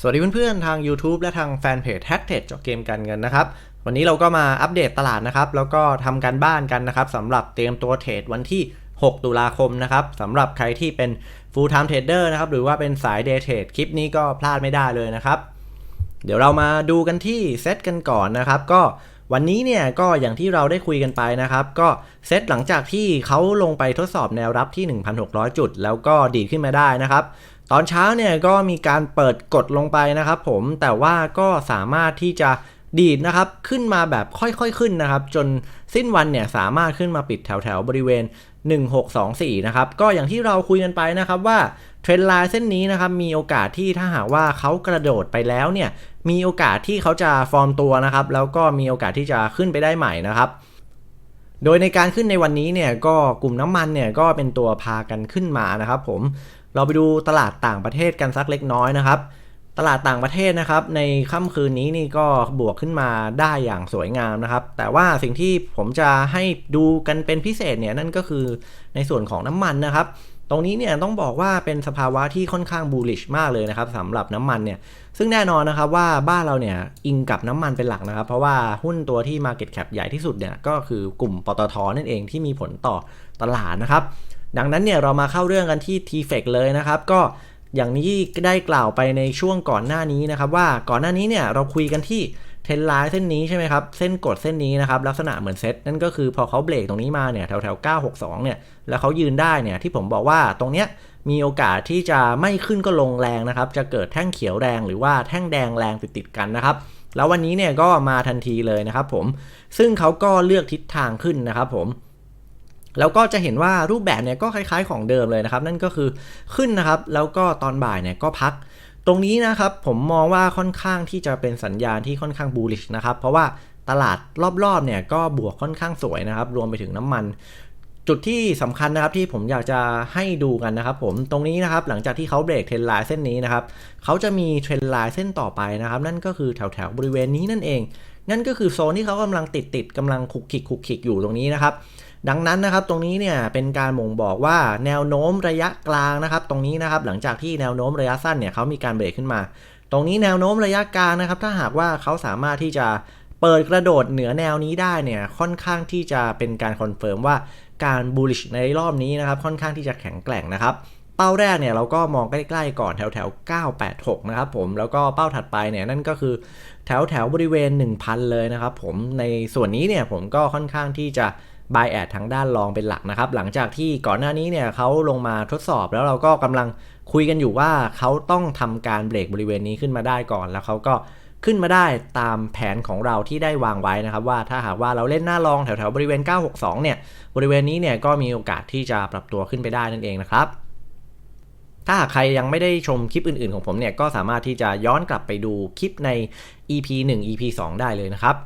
สวัสดีเพื่อนๆ ทาง YouTube และทางแฟนเพจ h a c k t e d เจาะเกมการเงินนะครับ วันนี้เราก็มาอัปเดตตลาดนะครับ แล้วก็ทำการบ้านกันนะครับสำหรับเตรียมตัวเทรดวันที่ 6 ตุลาคมนะครับสำหรับใครที่เป็น full time trader นะครับ หรือว่าเป็นสาย day trade คลิปนี้ก็พลาดไม่ได้เลยนะครับ เดี๋ยวเรามาดูกันที่เซตกันก่อนนะครับ ก็วันนี้เนี่ยก็อย่างที่เราได้คุยกันไปนะครับ ก็เซตหลังจากที่เขาลงไปทดสอบแนวรับที่ 1,600 จุด แล้วก็ดีดขึ้นมาได้นะครับ ตอนเช้าเนี่ยก็มีการเปิดกดลงไปนะครับผมแต่ว่าก็สามารถที่จะดีดนะครับขึ้นมาแบบค่อยๆขึ้นนะครับ จนสิ้นวันเนี่ยสามารถขึ้นมาปิดแถวๆบริเวณ 1624 นะครับก็อย่างที่เราคุยกันไปนะครับว่าเทรนไลน์เส้นนี้นะครับมีโอกาสที่ถ้าหากว่าเขากระโดดไปแล้วเนี่ยมีโอกาสที่เขาจะฟอร์มตัวนะครับ แล้วก็มีโอกาสที่จะขึ้นไปได้ใหม่นะครับโดยในการขึ้นในวันนี้เนี่ยก็กลุ่มน้ำมันเนี่ยก็เป็นตัวพากันขึ้นมานะครับผม เราไปดูตลาดต่างประเทศกันสักเล็กน้อยนะครับ ตลาดต่างประเทศนะครับ ในค่ำคืนนี้นี่ก็บวกขึ้นมาได้อย่างสวยงามนะครับ แต่ว่าสิ่งที่ผมจะให้ดูกันเป็นพิเศษเนี่ยนั่นก็คือในส่วนของน้ำมันนะครับ ตรงนี้เนี่ยต้องบอกว่าเป็นสภาวะที่ค่อนข้างบูลลิชมากเลยนะครับสำหรับน้ำมันเนี่ยซึ่งแน่นอนนะครับว่าบ้านเราเนี่ยอิงกับน้ำมันเป็นหลักนะครับ เพราะว่าหุ้นตัวที่ Market Cap ใหญ่ที่สุดเนี่ยก็คือกลุ่มปตทนั่นเองที่มีผลต่อตลาดนะครับ ดังนั้นเนี่ยเรามาเข้าเรื่องกันที่ t f e c เลยนะครับ ก็อย่างนี้ได้กล่าวไปในช่วงก่อนหน้านี้นะครับ ว่าก่อนหน้านี้เนี่ยเราคุยกันที่เทนไลน์เส้นนี้ใช่ไหมครับ เส้นกดเส้นนี้นะครับ ลักษณะเหมือนเซตนั่นก็คือพอเขาเบรกตรงนี้มาเนี่ยแถวแถว962 เนี่ย แล้วเขายืนได้เนี่ยที่ผมบอกว่าตรงเนี้ยมีโอกาสที่จะไม่ขึ้นก็ลงแรงนะครับ จะเกิดแท่งเขียวแรงหรือว่าแท่งแดงแรงติดติดกันนะครับแล้ววันนี้เนี่ยก็มาทันทีเลยนะครับผมซึ่งเขาก็เลือกทิศทางขึ้นนะครับผม แล้วก็จะเห็นว่ารูปแบบเนี่ยก็คล้ายๆของเดิมเลยนะครับ นั่นก็คือขึ้นนะครับ แล้วก็ตอนบ่ายเนี่ยก็พัก ตรงนี้นะครับผมมองว่าค่อนข้างที่จะเป็นสัญญาณที่ค่อนข้าง bullish นะครับ เพราะว่าตลาดรอบๆเนี่ยก็บวกค่อนข้างสวยนะครับ รวมไปถึงน้ำมัน จุดที่สำคัญนะครับที่ผมอยากจะให้ดูกันนะครับ ผมตรงนี้นะครับหลังจากที่เขาเบรกเทรนไลน์เส้นนี้นะครับเขาจะมีเทรนไลน์เส้นต่อไปนะครับ นั่นก็คือแถวๆบริเวณนี้นั่นเอง นั่นก็คือโซนที่เขากำลังติดติดๆกำลังคุกคิกคุกคิกอยู่ตรงนี้นะครับ ดังนั้นนะครับตรงนี้เนี่ยเป็นการบ่งบอกว่าแนวโน้มระยะกลางนะครับ ตรงนี้นะครับหลังจากที่แนวโน้มระยะสั้นเนี่ยเขามีการเบรกขึ้นมา ตรงนี้แนวโน้มระยะกลางนะครับ ถ้าหากว่าเขาสามารถที่จะเปิดกระโดดเหนือแนวนี้ได้เนี่ยค่อนข้างที่จะเป็นการคอนเฟิร์มว่าการ bullish ในรอบนี้นะครับ ค่อนข้างที่จะแข็งแกร่งนะครับเป้าแรกเนี่ยเราก็มองใกล้ๆก่อนแถวแถวๆ986 นะครับผมแล้วก็เป้าถัดไปเนี่ยนั่นก็คือแถวแถวๆบริเวณ 1,000 เลยนะครับผมในส่วนนี้เนี่ยผมก็ค่อนข้างที่จะ บายแอดทางด้านรองเป็นหลักนะครับ หลังจากที่ก่อนหน้านี้เนี่ยเขาลงมาทดสอบแล้วเราก็กำลังคุยกันอยู่ว่าเขาต้องทำการเบรกบริเวณนี้ขึ้นมาได้ก่อน แล้วเขาก็ขึ้นมาได้ตามแผนของเราที่ได้วางไว้นะครับ ว่าถ้าหากว่าเราเล่นหน้ารองแถวๆบริเวณ 962 เนี่ย บริเวณนี้เนี่ยก็มีโอกาสที่จะปรับตัวขึ้นไปได้นั่นเองนะครับ ถ้าหากใครยังไม่ได้ชมคลิปอื่นๆของผมเนี่ยก็สามารถที่จะย้อนกลับไปดูคลิปใน EP 1 EP 2 ได้เลยนะครับ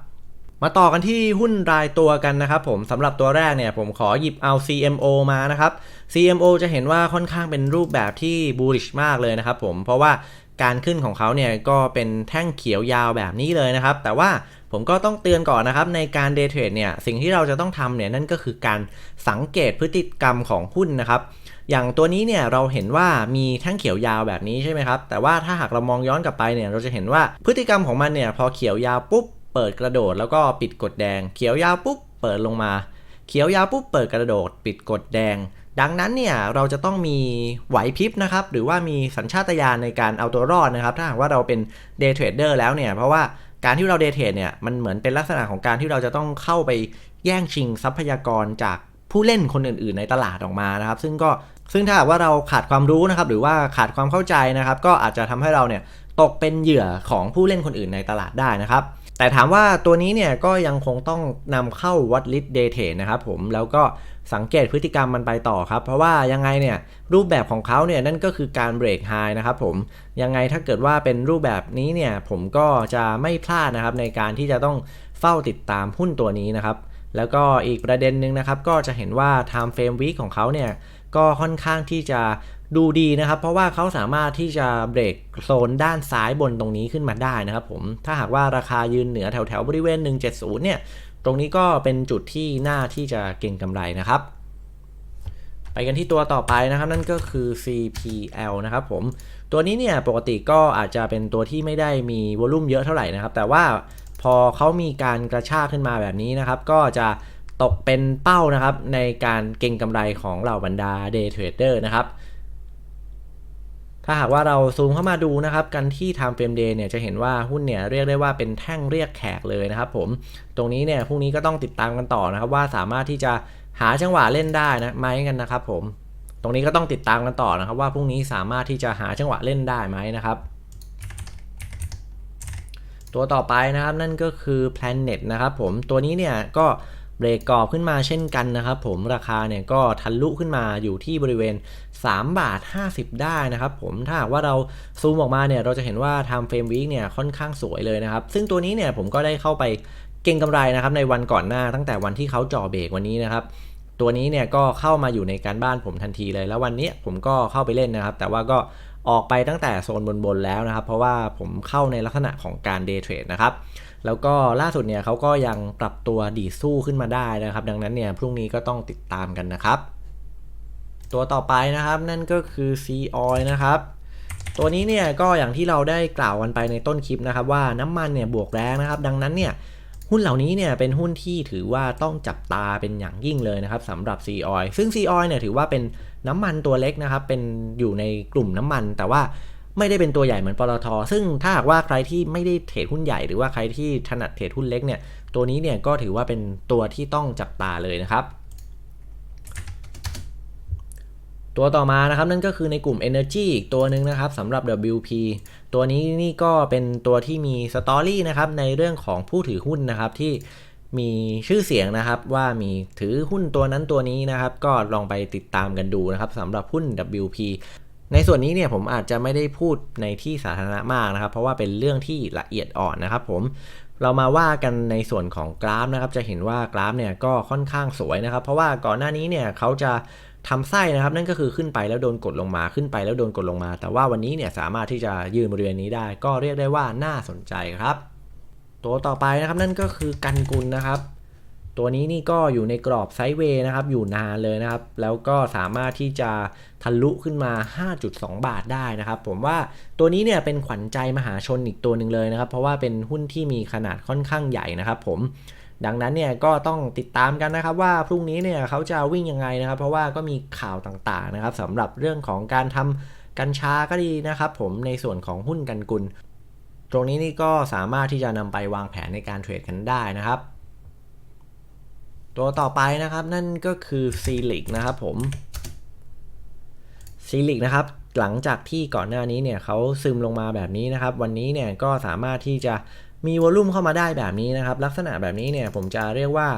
มาต่อกันที่หุ้นรายตัวกันนะครับผมสำหรับตัวแรกเนี่ยผมขอหยิบเอา CMO มานะครับ CMO จะเห็นว่าค่อนข้างเป็นรูปแบบที่ bullish มากเลยนะครับผมเพราะว่าการขึ้นของเขาเนี่ยก็เป็นแท่งเขียวยาวแบบนี้เลยนะครับ แต่ว่าผมก็ต้องเตือนก่อนนะครับ ในการ day trade เนี่ยสิ่งที่เราจะต้องทำเนี่ยนั่นก็คือการสังเกตพฤติกรรมของหุ้นนะครับ อย่างตัวนี้เนี่ยเราเห็นว่ามีแท่งเขียวยาวแบบนี้ใช่ไหมครับ แต่ว่าถ้าหากเรามองย้อนกลับไปเนี่ยเราจะเห็นว่าพฤติกรรมของมันเนี่ยพอเขียวยาวปุ๊บ เปิดกระโดดแล้วก็ปิดกดแดง เขียวยาวปุ๊บเปิดลงมา เขียวยาวปุ๊บเปิดกระโดด ปิดกดแดง ดังนั้นเนี่ยเราจะต้องมีไหวพริบนะครับหรือว่ามีสัญชาตญาณในการเอาตัวรอดนะครับ ถ้าหากว่าเราเป็น day trader แล้วเนี่ยเพราะว่าการที่เรา day trade เนี่ยมันเหมือนเป็นลักษณะของการที่เราจะต้องเข้าไปแย่งชิงทรัพยากรจากผู้เล่นคนอื่น ๆ ในตลาดออกมานะครับ ซึ่งก็ซึ่งถ้าว่าเราขาดความรู้นะครับ หรือว่าขาดความเข้าใจนะครับ ก็อาจจะทำให้เราเนี่ยตกเป็นเหยื่อของผู้เล่นคนอื่นในตลาดได้นะครับ แต่ถามว่าตัวนี้เนี่ยก็ยังคงต้องนำเข้าวัดลิตเดเทนะครับผมแล้วก็สังเกตพฤติกรรมมันไปต่อครับ เพราะว่ายังไงเนี่ยรูปแบบของเขาเนี่ยนั่นก็คือการเบรกไฮนะครับผมยังไงถ้าเกิดว่าเป็นรูปแบบนี้เนี่ยผมก็จะไม่พลาดนะครับในการที่จะต้องเฝ้าติดตามหุ้นตัวนี้นะครับแล้วก็อีกประเด็นหนึ่งนะครับก็จะเห็นว่า time frame week ของเขาเนี่ยก็ค่อนข้างที่จะ ดูดีนะครับ เพราะว่าเขาสามารถที่จะเบรกโซนด้านซ้ายบนตรงนี้ขึ้นมาได้นะครับผม ถ้าหากว่าราคายืนเหนือแถวแถวๆบริเวณ 170 เนี่ย ตรงนี้ก็เป็นจุดที่น่าที่จะเก่งกำไรนะครับ ไปกันที่ตัวต่อไปนะครับ นั่นก็คือ CPL นะครับผม ตัวนี้เนี่ยปกติก็อาจจะเป็นตัวที่ไม่ได้มีวอลลุ่มเยอะเท่าไหร่นะครับ แต่ว่าพอเขามีการกระชากขึ้นมาแบบนี้นะครับ ก็จะตกเป็นเป้านะครับในการเก็งกำไรของเหล่าบรรดา Day Trader นะครับ ถ้าหากว่าเราซูมเข้ามาดูนะครับ กันที่ Time Frame Day เนี่ยจะเห็นว่าหุ้นเนี่ยเรียกได้ว่าเป็นแท่งเรียกแขกเลยนะครับผม ตรงนี้เนี่ยพรุ่งนี้ก็ต้องติดตามกันต่อนะครับ ว่าสามารถที่จะหาจังหวะเล่นได้นะไหมกันนะครับผม ตรงนี้ก็ต้องติดตามกันต่อนะครับ ว่าพรุ่งนี้สามารถที่จะหาจังหวะเล่นได้ไหมนะครับ ตัวต่อไปนะครับนั่นก็คือ Planet นะครับผมตัวนี้เนี่ยก็ เบรกกรอบขึ้นมาเช่นกันนะครับ ผมราคาเนี่ยก็ทะลุขึ้นมาอยู่ที่บริเวณ 3 บาท 50 ได้นะครับผมถ้าหากว่าเราซูมออกมาเนี่ยเราจะเห็นว่า Time Frame Week เนี่ยค่อนข้างสวยเลยนะครับ ซึ่งตัวนี้เนี่ยผมก็ได้เข้าไปเก็งกำไรนะครับในวันก่อนหน้าตั้งแต่วันที่เขาจ่อเบรกวันนี้นะครับตัวนี้เนี่ยก็เข้ามาอยู่ในการบ้านผมทันทีเลย แล้ววันนี้ผมก็เข้าไปเล่นนะครับ แต่ว่าก็ออกไปตั้งแต่โซนบนๆแล้วนะครับ เพราะว่าผมเข้าในลักษณะของการเดย์เทรดนะครับ แล้วก็ล่าสุดเนี่ยเขาก็ยังปรับตัวดีสู้ขึ้นมาได้นะครับ ดังนั้นเนี่ยพรุ่งนี้ก็ต้องติดตามกันนะครับ ตัวต่อไปนะครับนั่นก็คือ C oil นะครับตัวนี้เนี่ยก็อย่างที่เราได้กล่าวกันไปในต้นคลิปนะครับ ว่าน้ำมันเนี่ยบวกแรงนะครับ ดังนั้นเนี่ยหุ้นเหล่านี้เนี่ยเป็นหุ้นที่ถือว่าต้องจับตาเป็นอย่างยิ่งเลยนะครับสำหรับ C oil ซึ่ง C oil เนี่ยถือว่าเป็นน้ำมันตัวเล็กนะครับ เป็นอยู่ในกลุ่มน้ำมันแต่ว่า ไม่ได้เป็นตัวใหญ่เหมือนปตทซึ่งถ้าหากว่าใครที่ไม่ได้เทรดหุ้นใหญ่หรือว่าใครที่ถนัดเทรดหุ้นเล็กเนี่ยตัวนี้เนี่ยก็ถือว่าเป็นตัวที่ต้องจับตาเลยนะครับ ตัวต่อมานะครับนั่นก็คือในกลุ่ม Energy อีกตัวหนึ่งนะครับสำหรับ WP ตัวนี้นี่ก็เป็นตัวที่มีสตอรี่นะครับในเรื่องของผู้ถือหุ้นนะครับที่มีชื่อเสียงนะครับว่ามีถือหุ้นตัวนั้นตัวนี้นะครับ ก็ลองไปติดตามกันดูนะครับสำหรับหุ้น WP ในส่วนนี้เนี่ยผมอาจจะไม่ได้พูดในที่สาธารณะมากนะครับ เพราะว่าเป็นเรื่องที่ละเอียดอ่อนนะครับ ผมเรามาว่ากันในส่วนของกราฟนะครับ จะเห็นว่ากราฟเนี่ยก็ค่อนข้างสวยนะครับ เพราะว่าก่อนหน้านี้เนี่ยเขาจะทำไส้นะครับ นั่นก็คือขึ้นไปแล้วโดนกดลงมาขึ้นไปแล้วโดนกดลงมา แต่ว่าวันนี้เนี่ยสามารถที่จะยืนบริเวณนี้ได้ ก็เรียกได้ว่าน่าสนใจครับ ตัวต่อไปนะครับนั่นก็คือกันกุลนะครับ ตัวนี้นี่ก็อยู่ในกรอบไซด์เวย์นะครับ อยู่นานเลยนะครับ แล้วก็สามารถที่จะทะลุขึ้นมา 5.2 บาทได้นะครับ ผมว่าตัวนี้เนี่ยเป็นขวัญใจมหาชนอีกตัวหนึ่งเลยนะครับ เพราะว่าเป็นหุ้นที่มีขนาดค่อนข้างใหญ่นะครับ ผม ดังนั้นเนี่ยก็ต้องติดตามกันนะครับ ว่าพรุ่งนี้เนี่ยเขาจะวิ่งยังไงนะครับ เพราะว่าก็มีข่าวต่างๆนะครับสำหรับเรื่องของการทำกัญชาก็ดีนะครับ ผมในส่วนของหุ้นกันกุล ตรงนี้นี่ก็สามารถที่จะนำไปวางแผนในการเทรดกันได้นะครับ ตัวต่อไปนะครับนั่นก็คือซีลิกนะครับผมซีลิกนะครับหลังจากที่ก่อนหน้านี้เนี่ยเขาซึมลงมาแบบนี้นะครับ วันนี้เนี่ยก็สามารถที่จะ มีวอลลุ่มเข้ามาได้แบบนี้นะครับ ลักษณะแบบนี้เนี่ยผมจะเรียกว่า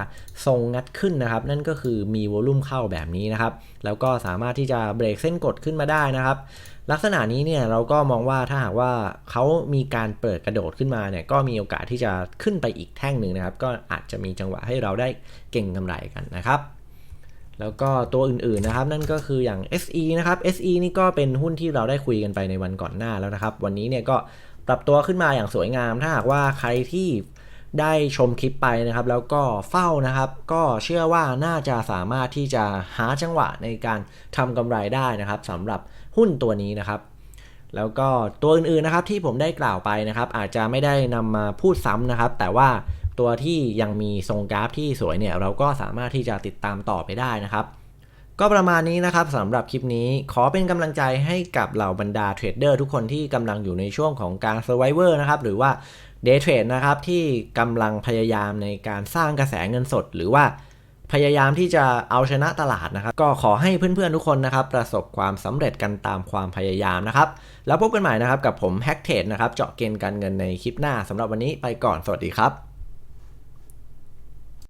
ทรงงัดขึ้นนะครับ นั่นก็คือมีวอลลุ่มเข้าแบบนี้นะครับ แล้วก็สามารถที่จะเบรกเส้นกดขึ้นมาได้นะครับ ลักษณะนี้เนี่ยเราก็มองว่าถ้าหากว่าเขามีการเปิดกระโดดขึ้นมาเนี่ยก็มีโอกาสที่จะขึ้นไปอีกแท่งหนึ่งนะครับ ก็อาจจะมีจังหวะให้เราได้เก่งกำไรกันนะครับแล้วก็ตัวอื่นๆนะครับนั่นก็คืออย่าง SE นะครับ SE นี่ก็เป็นหุ้นที่เราได้คุยกันไปในวันก่อนหน้าแล้วนะครับ วันนี้เนี่ยก็ ปรับตัวขึ้นมาอย่างสวยงาม ถ้าหากว่าใครที่ได้ชมคลิปไปนะครับ แล้วก็เฝ้านะครับ ก็เชื่อว่าน่าจะสามารถที่จะหาจังหวะในการทำกำไรได้นะครับสำหรับหุ้นตัวนี้นะครับ แล้วก็ตัวอื่นๆนะครับที่ผมได้กล่าวไปนะครับ อาจจะไม่ได้นำมาพูดซ้ำนะครับ แต่ว่าตัวที่ยังมีทรงกราฟที่สวยเนี่ยเราก็สามารถที่จะติดตามต่อไปได้นะครับ ก็ประมาณนี้นะครับสำหรับคลิปนี้ขอเป็นกำลังใจให้กับเหล่าบรรดาเทรดเดอร์ทุกคนที่กำลังอยู่ในช่วงของการ Survivor นะครับหรือว่า Day Trade นะครับที่กำลังพยายามในการสร้างกระแสเงินสด หรือว่าพยายามที่จะเอาชนะตลาดนะครับ ก็ขอให้เพื่อนๆทุกคนนะครับประสบความสำเร็จกันตามความพยายามนะครับ แล้วพบกันใหม่นะครับกับผมแฮกเทรดนะครับเจาะเกณฑ์การเงินในคลิปหน้าสำหรับวันนี้ไปก่อนสวัสดีครับ